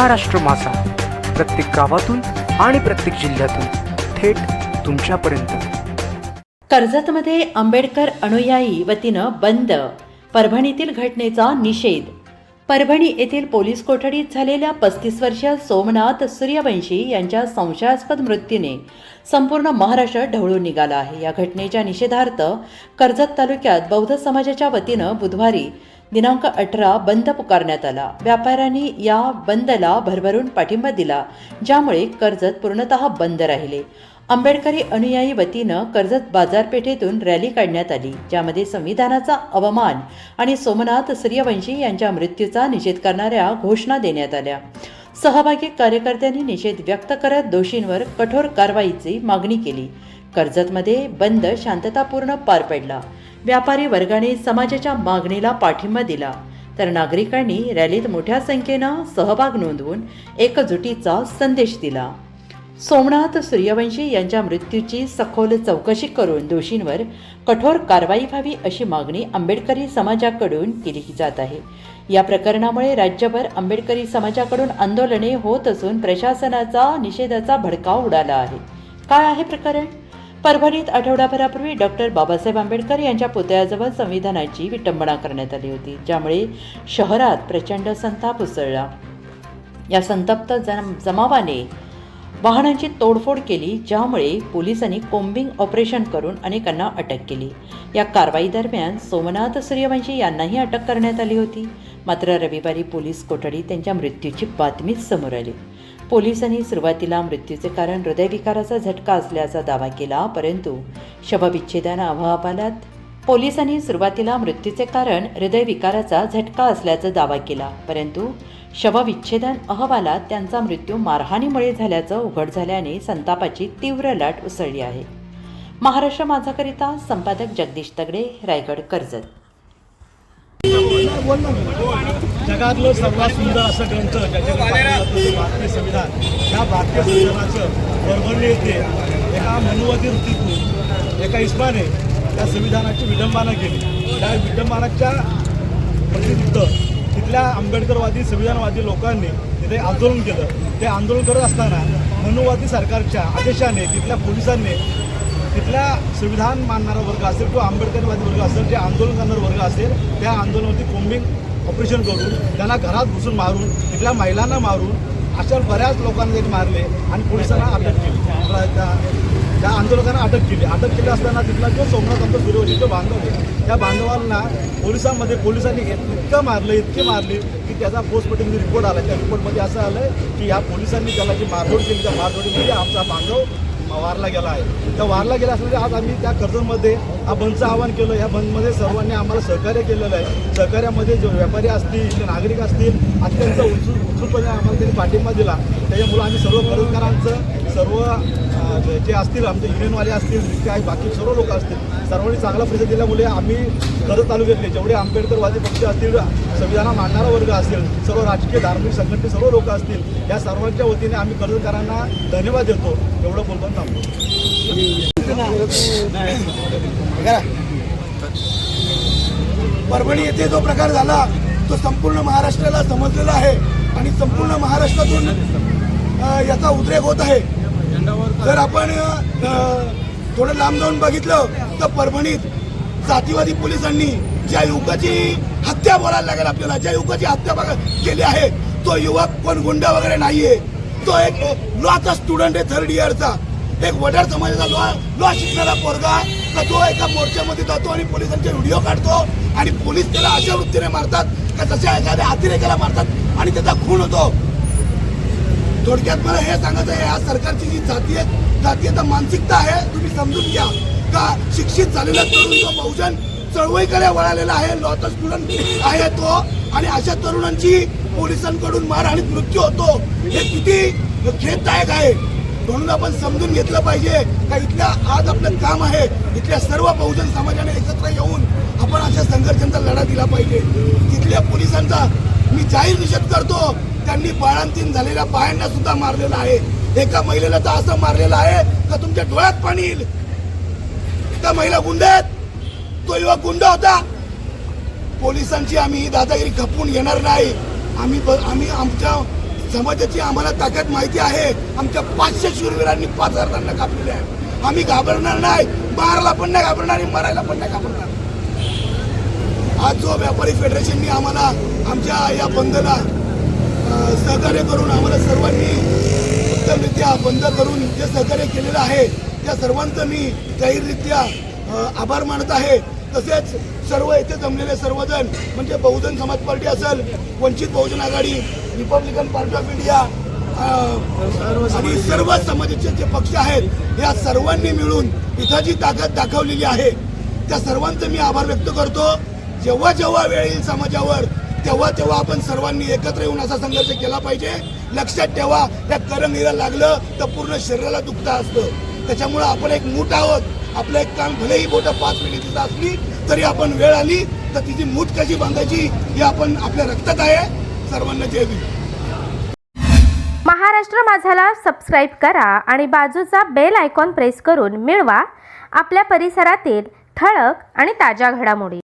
महाराष्ट्र मासा प्रत्येक गावातून आणि प्रत्येक जिल्ह्यातून थेट तुमच्यापर्यंत. कर्जतमध्ये आंबेडकर अनुयायी वतीनं बंद परभणीतील घटनेचा निषेध. परभणी येथील पोलीस कोठडीत झालेल्या पस्तीस वर्षीय सोमनाथ सूर्यवंशी यांच्या संशयास्पद मृत्यूने संपूर्ण महाराष्ट्र ढवळून निघाला आहे. या घटनेच्या निषेधार्थ कर्जत तालुक्यात बौद्ध समाजाच्या वतीनं बुधवारी दिनांक अठरा बंद पुकारण्यात आला. व्यापाऱ्यांनी या बंदला भरभरून पाठिंबा दिला ज्यामुळे कर्जत पूर्णतः बंद राहिले. आंबेडकरी अनुयायी वतीनं कर्जत बाजारपेठेतून रॅली काढण्यात आली ज्यामध्ये संविधानाचा अवमान आणि सोमनाथ सूर्यवंशी यांच्या मृत्यूचा निषेध करणाऱ्या घोषणा देण्यात आल्या. सहभागी कार्यकर्त्यांनी निषेध व्यक्त करत दोषींवर कठोर कारवाईची मागणी केली. कर्जतमध्ये बंद शांततापूर्ण पार पडला. व्यापारी वर्गाने समाजाच्या मागणीला पाठिंबा दिला. तर नागरिकांनी रॅलीत मोठ्या संख्येनं सहभाग नोंदवून एकजुटीचा संदेश दिला. सोमनाथ सूर्यवंशी यांच्या मृत्यूची सखोल चौकशी करून दोषींवर कठोर कारवाई व्हावी अशी मागणी आंबेडकरी समाजाकडून केली जात आहे. या प्रकरणामुळे राज्यभर आंबेडकरी समाजाकडून आंदोलने होत असून प्रशासनाचा निषेधाचा भडकाव उडाला आहे. काय आहे प्रकरण? परभणीत आठवडाभरापूर्वी डॉक्टर बाबासाहेब आंबेडकर यांच्या पुतळ्याजवळ संविधानाची विटंबना करण्यात आली होती ज्यामुळे शहरात प्रचंड संताप उसळला. या संतप्त जन जमावाने वाहनांची तोडफोड केली ज्यामुळे पोलिसांनी कोम्बिंग ऑपरेशन करून अनेकांना अटक केली. या कारवाई दरम्यान सोमनाथ सूर्यवंशी यांनाही अटक करण्यात आली होती. मात्र रविवारी पोलीस कोठडीत त्यांच्या मृत्यूची बातमी समोर आली. पोलिसांनी सुरुवातीला मृत्यूचे कारण हृदयविकाराचा झटका असल्याचा दावा केला परंतु शवविच्छेदन आलात पोलिसांनी सुरुवातीला मृत्यूचे कारण हृदयविकाराचा झटका असल्याचा दावा केला परंतु शवविच्छेदन अहवालात त्यांचा मृत्यू मारहाणीमुळे झाल्याचं उघड झाल्याने संतापाची तीव्र लाट उसळली आहे. महाराष्ट्र माझाकरिता संपादक जगदीश तगडे रायगड कर्जत. जगातलं सर्वात सुंदर असं ग्रंथ ज्याच्याकडे भारतीय संविधान. या भारतीय संविधानाचं परभणी येथे एका मनुवादी वृत्तीतून एका इस्माने त्या संविधानाची विडंबना केली. त्या विडंबनाच्या प्रतिनिधित्व तिथल्या आंबेडकरवादी संविधानवादी लोकांनी तिथे आंदोलन केलं. ते आंदोलन करत असताना मनुवादी सरकारच्या आदेशाने तिथल्या पोलिसांनी तिथल्या संविधान मानणारा वर्ग असेल किंवा आंबेडकरवादी वर्ग असेल जे आंदोलन करणारा वर्ग असेल त्या आंदोलनावरती कोंबिंग ऑपरेशन करून त्यांना घरात घुसून मारून तिथल्या महिलांना मारून अशा बऱ्याच लोकांना त्यांनी मारले आणि पोलिसांना अटक केली. त्या- त्या- त्या आंदोलकांना अटक केली. अटक केली असताना तिथला जो सोमनाथ आमचा सूर्यवंशी जो बांधव आहे त्या बांधवांना पोलिसांमध्ये पोलिसांनी इतकं मारलं इतके मारले की त्याचा पोस्टमॉर्टम रिपोर्ट आला. त्या रिपोर्टमध्ये असं आलं की या पोलिसांनी त्याला जी मारधोड केली त्या मारधोडीमध्ये आमचा बांधव वारला गेला आहे. त्या वारला गेला असल्यामुळे आज आम्ही त्या कर्जमध्ये हा बंदचं आवाहन केलं. या बंदमध्ये सर्वांनी आम्हाला सहकार्य केलेलं आहे. सहकार्यामध्ये जे व्यापारी असतील नागरिक असतील अत्यंत उत्सुक उत्सुक आम्हाला त्यांनी पाठिंबा दिला. त्याच्यामुळं आम्ही सर्व कर्जकारांचं सर्व जे- असतील आमचे युनियनवाले असतील काही बाकी सर्व लोक असतील सर्वांनी चांगला प्रतिसाद दिल्यामुळे आम्ही कर्ज तालुक्यातले जेवढे आंबेडकरवादी पक्ष असतील संविधाना मानणारा वर्ग असेल सर्व राजकीय धार्मिक संघटने सर्व लोक असतील या सर्वांच्या वतीने आम्ही कर्जकारांना धन्यवाद देतो. एवढं बोलताना थांबतो परभणी येथे जो प्रकार झाला तो संपूर्ण महाराष्ट्राला समजलेला आहे. आणि संपूर्ण महाराष्ट्रातून याचा उद्रेक होत आहे. जर आपण थोडं लांब जाऊन बघितलं तर परभणीत जातीवादी पोलिसांनी ज्या युवकाची हत्या बोलायला लागेल आपल्याला ज्या युवकाची हत्या बघा केली आहे तो युवक कोण गुंडा वगैरे नाहीये. तो एक लॉचा स्टुडंट आहे थर्ड इयरचा एक वडार समाजाचा लॉ लॉ शिकणारा पोरगा तर तो एका मोर्चामध्ये जातो आणि पोलिसांचे व्हिडिओ काढतो आणि पोलीस त्याला अशा वृत्तीने मारतात का जसे एखाद्या अतिरेकाला मारतात आणि त्याचा खून होतो. थोडक्यात मला हे सांगायचं आहे या सरकारची जी जातीय जातीयता मानसिकता आहे तुम्ही समजून घ्या. का शिक्षित झालेला तरुण तो बहुजन चळवळीकडे वळालेला आहे लॉचा स्टुडंट आहे तो आणि अशा तरुणांची पोलिसांकडून मारहाणीत मृत्यू होतो. हे किती खेददायक आहे. म्हणून आपण समजून घेतलं पाहिजे का इथल्या आज आपलं काम आहे इथल्या सर्व बहुजन समाजाने एकत्र येऊन आपण अशा संघर्षांचा लढा दिला पाहिजे. तिथल्या पोलिसांचा मी जाहीर निषेध करतो त्यांनी बाळांतीन झालेल्या बायांना सुद्धा मारलेला आहे. एका महिलेला तर असं मारलेलं आहे का तुमच्या डोळ्यात पाणी येईल? त्या महिला गुंड आहेत तो युवा गुंड होता. पोलिसांची आम्ही ही दादागिरी खपवून घेणार नाही. आम्ही ब- आम्ही आमच्या समाजाची आम्हाला ताकद माहिती आहे. आमच्या पाचशे शूरवीरांनी पाच हजार त्यांना कापलेले आहे आम्ही घाबरणार नाही. मारायला पण नाही घाबरणार आणि मरायला पण नाही घाबरणार. आज जो व्यापारी फेडरेशननी आम्हाला आमच्या या बंदला सहकार्य करून आम्हाला सर्वांनी उत्तमरित्या बंद करून जे सहकार्य केलेलं आहे त्या सर्वांचं मी जाहीररित्या आभार मानत आहे. तसेच सर्व येथे जमलेले सर्वजण म्हणजे बहुजन समाज पार्टी असेल Vanchit Bahujan Aghadi Republican Party of India आणि सर्व समाजाचे जे पक्ष आहेत या सर्वांनी मिळून इथं जी ताकद दाखवलेली आहे त्या सर्वांचं मी आभार व्यक्त करतो. जेव्हा जेव्हा वेळ येईल समाजावर तेव्हा तेव्हा आपण सर्वांनी एकत्र येऊन असा संघर्ष केला पाहिजे. लक्षात ठेवा त्या करंगीला लागलं तर पूर्ण शरीराला दुखता असतं. त्याच्यामुळं आपण एक मूठ आहोत. आपलं एक काम भलेही मोठं पाच मिनिटीचं असली तरी आपण वेळ आली तर तिची मूठ कशी बांधायची हे आपण आपल्या रक्तात आहे. सर्वांना जय भीम. महाराष्ट्र माझाला सबस्क्राईब करा आणि बाजूचा बेल आयकॉन प्रेस करून मिळवा. आपल्या परिसरातील ठळक आणि ताज्या घडामोडी.